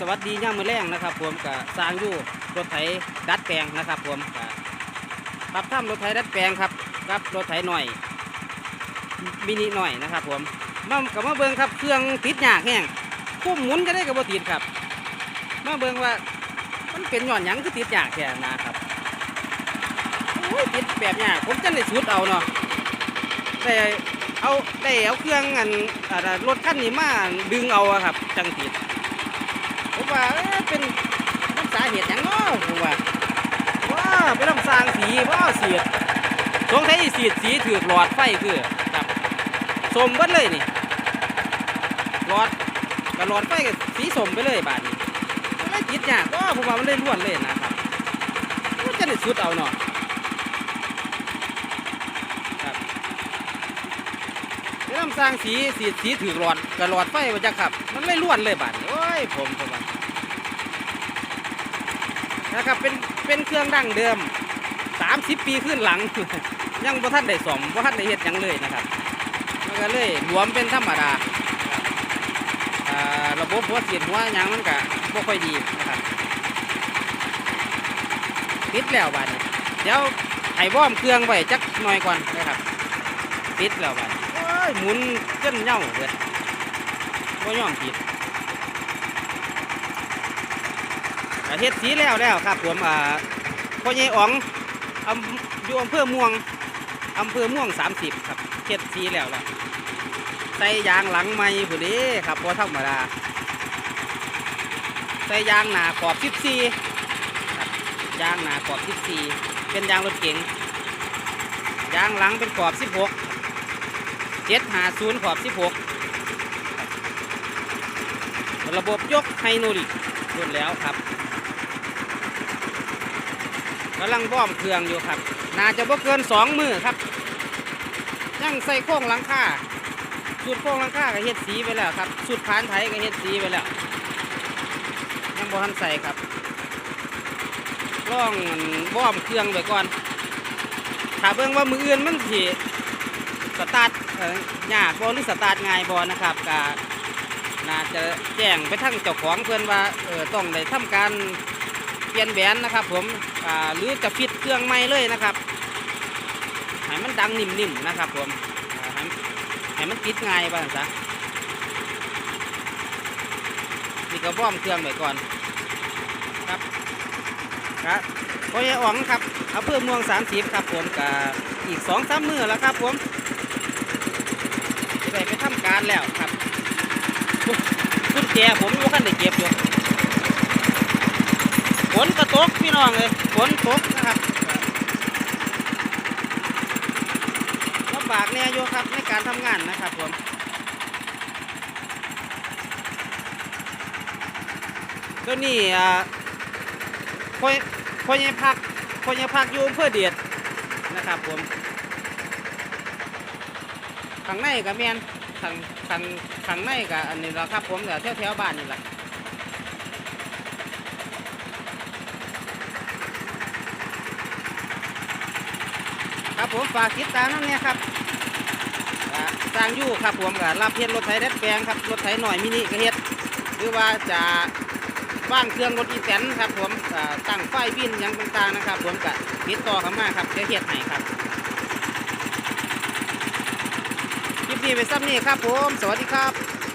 สวัสดีย่ามือแรงนะครับผมกับสร้างยู่รถไถดัดแปลงนะครับผมกับปรับทำรถไถดัดแปลงครับกับรถไถหน่อยมินิหน่อยนะครับผมมากับมาเบิ่งครับเครื่องติดหยากแห้งคุ้มหมุนจะได้กับบติดครับมาเบิ่งว่ามันเป็นหย่อนหยังคือติดหยากแค่นะครับโอ้ยติดแบบยากผมจะได้สุดเอาเนาะแต่เอาได้เอาเครื่องอันรถคันนี้มาดึงเอาครับจังติด ผมว่าเป็นสาเหตุอย่างเนาะผมว่าว้าเป็นน้ำสร้างสีว่าเสียดสงสัยสิสีดสีถือหลอดไฟคือครับสมบิดเลยนี่หลอดกับหลอดไฟกับสีสมไปเลยบาดนี้ไม่ติดยากก็ผมว่ามันเลยล้วนเลยนะครับมันจะได้สุดเอาเนาะครับเป็นน้ำ สร้างสีสีสีถือหลอดกับหลอดไฟมาจะขับ มันเลยล้วนเลยบาดนี้โอ้ยผมผมนะครับเป็นเป็นเครื่องดั้งเดิม 30 ปีขึ้นหลัง ยังบ่ทันได้สมบ่ทันได้เฮ็ดหยังเลยนะครับมันก็เลยรวมเป็นธรรมดาระบบหัวเสียดหัวหยังมันก็บ่ค่อยดีนะครับปิดแล้วบัดนี้เดี๋ยวให้วอมเครื่องไว้จักหน่อยก่อนนะครับปิดแล้วบัดนี้โอ้ ยหมุนจนเหย้าเบิดบ่ยอมปิดเฮ็ดสีแล้วแล้วครับผมอ่าพ่อใหญ่อ๋องอำอยู่อำเภอม่วงอำเภอม่วง 30 ครับเฮ็ดสีแล้วแล้วใส่ยางหลังไม้ผู้นี้ครับพอธรรมดาใส่ยางหนาขอบ14ครับยางหนาขอบ14เป็นยางรถเก๋งยางหลังเป็นขอบ 16 750ขอบ16ครับระบบยกไฮโดรลิกรุ่นแล้วครับกำลังบ้อมเครื่องอยู่ครับ น่าจะบ่เกินสองมือครับ ยังใส่โค้งหลังคาสุดโค้งหลังคาก็เฮ็ดสีไปแล้วครับสุดผานไถก็เฮ็ดสีไปแล้วยังบ่ทันใส่ครับล่องบ้อมเครื่องไว้ก่อนถ้าเบิ่งว่ามืออื่นมันสิ สตาร์ทเอ่อยากบ่หรือสตาร์ทง่ายบ่นะครับก็น่าจะแจ้งไปทั้งเจ้าของเพิ่อนว่าเออต้องได้ทำการเปลี่ยนแหวนนะครับ ผมอ่าหรือจะฟิตเครื่องใหม่เลยนะครับให้มันดังนิ่มๆนะครับ ผมให้ให้มันติดง่ายบ้างซะนี่ก็บ้อมเครื่องไว้ก่อนครับครับพอยายอ๋องครับอำเภอเมืองสามสิบครับผมกับอีกสองสามมือแล้วครับผม ได้ไปทำการแล้วครับกุญแจผมอยู่ขั้นได้เก็บอยู่ฝนก็ตกพี่น้องเลยฝนตกนะครับลำบากเนี่ยโยครับในการทำงานนะครับผมตัวนี้อ่าพอยพอยายพักพอยายพักอยู่เพื่อเดียดนะครับผม ข้างในกับแมนข้างข้างข้างในกับอันนี้แหละครับผมแต่แถวแถวๆบ้านนี่แหละครับผมฝากติดตามนั่นเนี่ยครับอ่าสร้างยู่ครับผมกับรับเพียนรถไถดัดแปลงครับรถไถหน่อยมินิกระเฮ็ดหรือว่าจะว่างเครื่องรถอีแตนครับผมอ่าตั้งไฟวินยังต่างๆนะครับผมกับติดต่อเข้ามาครับเดี๋ยเฮ็ดให้ครับคลิป นี้ไปซ้ำนี่ครับผม สวัสดีครับ